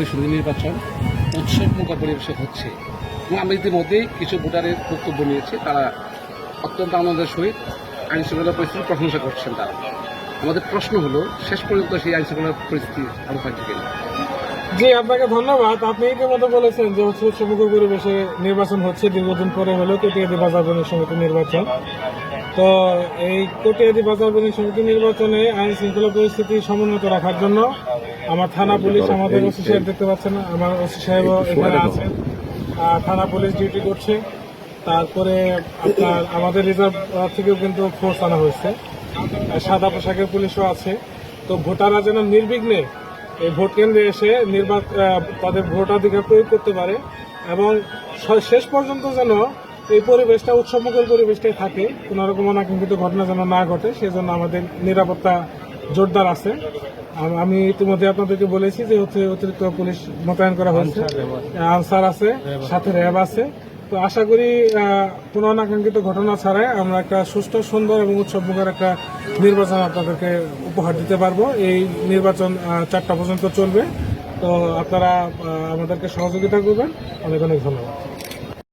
পরিষদের নির্বাচন উৎসবমুখর পরিবেশে হচ্ছে। এবং আমরা ইতিমধ্যেই কিছু ভোটারের বক্তব্য নিয়েছি, তারা অত্যন্ত আনন্দের সহিত আইন শৃঙ্খলা পরিস্থিতির প্রশংসা করছেন তারা। আমাদের প্রশ্ন হলো, শেষ পর্যন্ত সেই আইন শৃঙ্খলা পরিস্থিতি আরও থাকবে জি আপনাকে ধন্যবাদ। আপনি ইতিমধ্যে বলেছেন যে হচ্ছে উৎসবমুখর পরিবেশে নির্বাচন হচ্ছে দীর্ঘদিন পরে হলো কেটিয়াদি বাজার বণিক সমিতি নির্বাচন। তো এই কটিয়াদি বাজার বণিক সমিতি নির্বাচনে আইন শৃঙ্খলা পরিস্থিতি সমুন্নত রাখার জন্য আমার থানা পুলিশ আমাদের ওসি সাহেব দেখতে পাচ্ছেন আমার ওসি সাহেব এখানে আছেন। থানা পুলিশ ডিউটি করছে। তারপরে আপনার আমাদের রিজার্ভ থেকেও কিন্তু ফোর্স আনা হয়েছে। সাদা পোশাকের পুলিশও আছে। তো ভোটাররা যেন নির্বিঘ্নে এই ভোট কেন্দ্রে এসে নির্বাচন তাদের ভোটাধিকার প্রয়োগ করতে পারে এবং শেষ পর্যন্ত যেন এই পরিবেশটা উৎসবমুখর পরিবেশটাই থাকে। কোনো রকম অনাকাঙ্ক্ষিত ঘটনা যেন না ঘটে সেজন্য আমাদের নিরাপত্তা জোরদার আছে। আমি ইতিমধ্যে আপনাদেরকে বলেছি যে হচ্ছে অতিরিক্ত পুলিশ মোতায়েন করা হয়েছে। আনসার আছে। সাথে র্যাব আছে। তো আশা করি কোনো অনাকাঙ্ক্ষিত ঘটনা ছাড়াই আমরা একটা সুষ্ঠু সুন্দর এবং উৎসবমুখর একটা নির্বাচন আপনাদেরকে উপহার দিতে পারব। এই নির্বাচন চারটা পর্যন্ত চলবে। তো আপনারা আমাদেরকে সহযোগিতা করবেন। অনেক অনেক ধন্যবাদ।